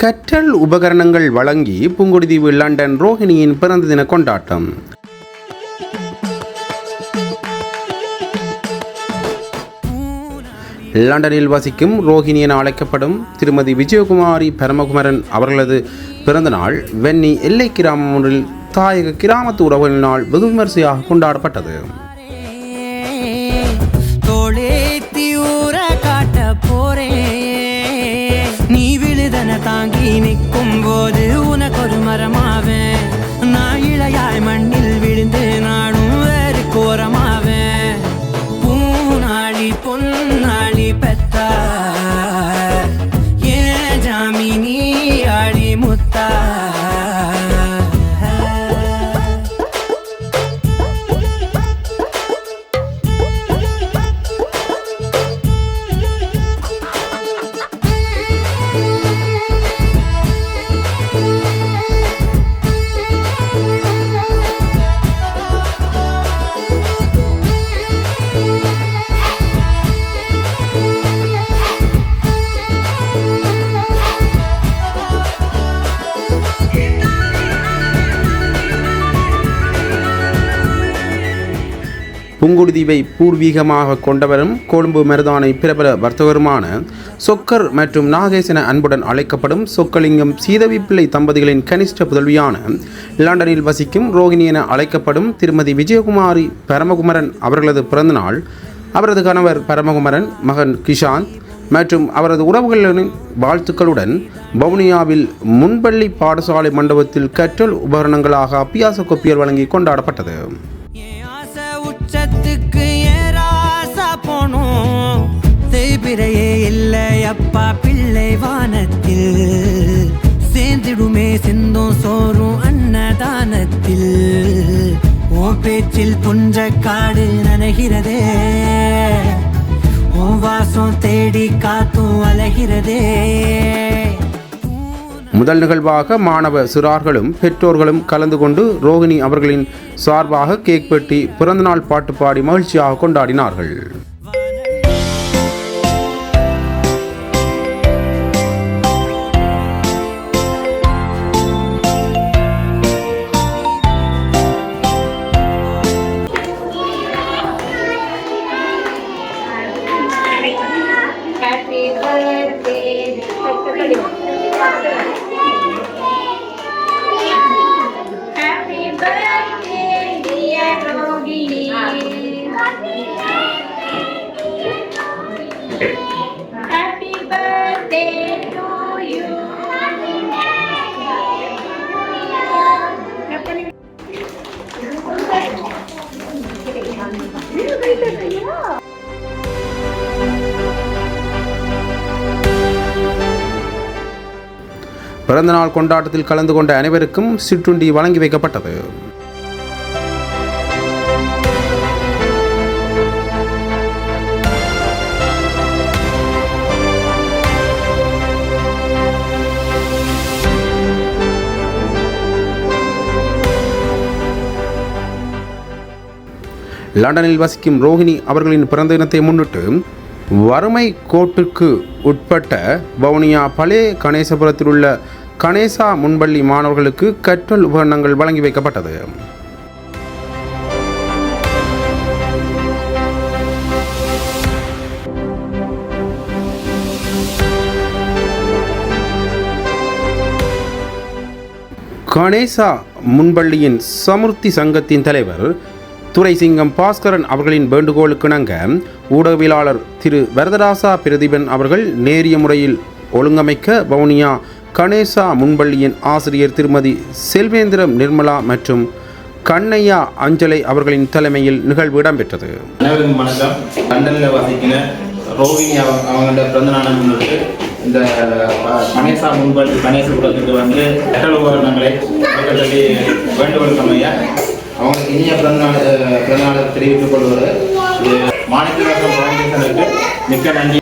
கற்றல் உபகரணங்கள் வழங்கி புங்குடுதீவு லண்டன் ரோஹிணியின் பிறந்த தின கொண்டாட்டம். லண்டனில் வசிக்கும் ரோஹிணி என அழைக்கப்படும் திருமதி விஜயகுமாரி பரமகுமரன் அவர்களது பிறந்தநாள் வெண்ணி எல்லை கிராமம் ஒன்றில் தாயக கிராமத்து உறவுகளின் நாள் வெகு விமரிசையாக கொண்டாடப்பட்டது. தாங்கி நிற்கும் போது உனக்கு ஒரு மரமாவேன். நான் இளையாய் மண்ணி புங்குடுதீவை பூர்வீகமாக கொண்டவரும் கொழும்பு மருதானை பிரபல வர்த்தகருமான சொக்கர் மற்றும் நாகேசன அன்புடன் அழைக்கப்படும் சொக்கலிங்கம் சீதவிப்பிள்ளை தம்பதிகளின் கனிஷ்ட புதல்வியான லண்டனில் வசிக்கும் ரோகிணி என அழைக்கப்படும் திருமதி விஜயகுமாரி பரமகுமரன் அவர்களது பிறந்தநாள் அவரது கணவர் பரமகுமரன் மகன் கிஷாந்த் மற்றும் அவரது உறவுகளின் வாழ்த்துக்களுடன் வவுனியாவில் முன்பள்ளி பாடசாலை மண்டபத்தில் கற்றல் உபகரணங்களாக அப்பியாச கொப்பியல் வழங்கி கொண்டாடப்பட்டது. பிறையே இல்லை அப்பா பிள்ளை வானத்தில். சேர்ந்திடுமே சிந்தும் சோறும் அன்னதானத்தில். உன் பேச்சில் புன்ற காடு நனைகிறதே. உன் வாசம் தேடி காத்தும் அலைகிறதே. முதல் நிகழ்வாக மாணவ சிறார்களும் பெற்றோர்களும் கலந்து கொண்டு ரோகிணி அவர்களின் சார்பாக கேக் வெட்டி பிறந்தநாள் பாட்டு பாடி மகிழ்ச்சியாக கொண்டாடினார்கள். பிறந்தநாள் கொண்டாட்டத்தில் கலந்து கொண்ட அனைவருக்கும் சிற்றுண்டி வழங்கி வைக்கப்பட்டது. லண்டனில் வசிக்கும் ரோஹிணி அவர்களின் பிறந்த தினத்தை முன்னிட்டு வறுமை கோட்டுக்கு உட்பட்ட வவுனியா பழைய கணேசபுரத்தில் உள்ள கணேசா முன்பள்ளி மாணவர்களுக்கு கற்றல் உபகரணங்கள் வழங்கி வைக்கப்பட்டது. கணேசா முன்பள்ளியின் சமுர்த்தி சங்கத்தின் தலைவர் துரைசிங்கம் பாஸ்கரன் அவர்களின் வேண்டுகோளுக்கிணங்க ஊடகவியலாளர் திரு வரதராசா பிரதீபன் அவர்கள் நேரிய முறையில் ஒழுங்கமைக்க வவுனியா கணேசா முன்பள்ளியின் ஆசிரியர் திருமதி செல்வேந்திரம் நிர்மலா மற்றும் கண்ணையா அஞ்சலை அவர்களின் தலைமையில் நிகழ்வு இடம்பெற்றது. அனைவருக்கும் வணக்கம். லண்டனில் வசிக்கிற ரோகிணி அவங்களோட பிறந்த நாளை முன்னிட்டு இந்த கணேசா முன்பள்ளி கணேச குலத்துக்கு வந்து மெட்டல் உபகரணங்களை கொடுக்க சொல்லி வேண்டுகோள் சமைய அவங்களுக்கு இனிய பிறந்த நாள் பிறந்த நாளை தெரிவித்துக் கொள்வது மாநில மிக்க நன்றி.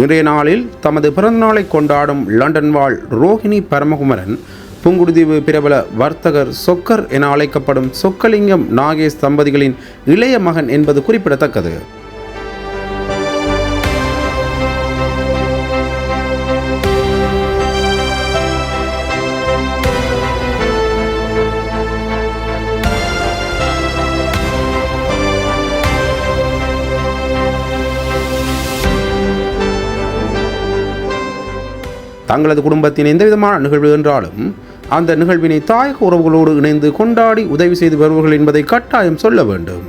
இன்றைய நாளில் தமது பிறந்தநாளை கொண்டாடும் லண்டன் வாழ் ரோஹிணி பரமகுமரன் புங்குடுதீவு பிரபல வர்த்தகர் சொக்கர் என அழைக்கப்படும் சொக்கலிங்கம் நாகேஷ் தம்பதிகளின் இளைய மகன் என்பது குறிப்பிடத்தக்கது. தங்களது குடும்பத்தின் எந்தவிதமான நிகழ்வு என்றாலும் அந்த நிகழ்வினை தாயக உறவுகளோடு இணைந்து கொண்டாடி உதவி செய்து வருவார்கள் என்பதை கட்டாயம் சொல்ல வேண்டும்.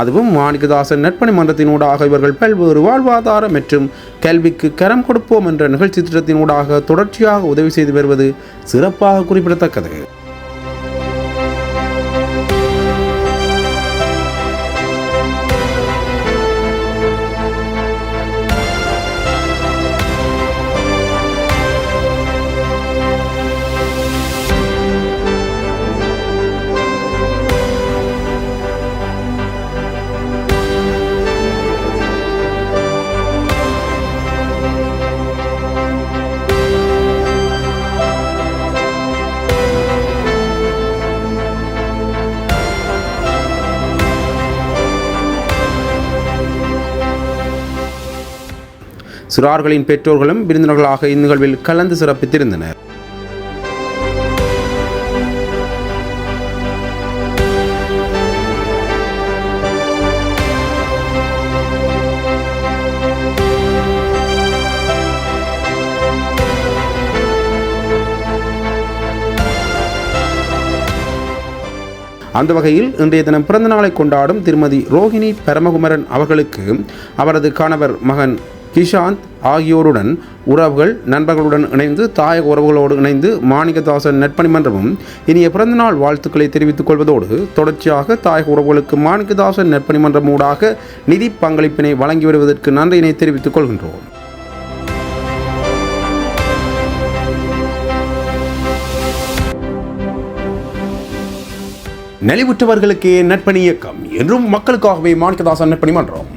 அதுவும் மாணிக்கதாசன் நட்பணி மன்றத்தினூடாக இவர்கள் பல்வேறு வாழ்வாதார மற்றும் கல்விக்கு கரம் கொடுப்போம் என்ற நிகழ்ச்சி திட்டத்தினூடாக தொடர்ச்சியாக உதவி செய்து வருவது சிறப்பாக குறிப்பிடத்தக்கது. சிறார்களின் பெற்றோர்களும் விருந்தினர்களாக இந்நிகழ்வில் கலந்து சிறப்பித்திருந்தனர். அந்த வகையில் இன்றைய தினம் பிறந்த நாளை கொண்டாடும் திருமதி ரோஹிணி பரமகுமரன் அவர்களுக்கு அவரது கணவர் மகன் கிஷாந்த் ஆகியோருடன் உறவுகள் நண்பர்களுடன் இணைந்து தாயக உறவுகளோடு இணைந்து மாணிக்கதாசன் நட்பணி மன்றமும் இனிய பிறந்தநாள் வாழ்த்துக்களை தெரிவித்துக் கொள்வதோடு தொடர்ச்சியாக தாயக உறவுகளுக்கு மாணிக்கதாசன் நட்பணி மன்றம் ஊடாக நிதி பங்களிப்பினை வழங்கி வருவதற்கு நன்றியினை தெரிவித்துக் கொள்கின்றோம். நலிவுற்றவர்களுக்கே நட்பணி இயக்கம். என்றும் மக்களுக்காகவே மாணிக்கதாசன் நட்பணி மன்றம்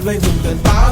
nearby Google.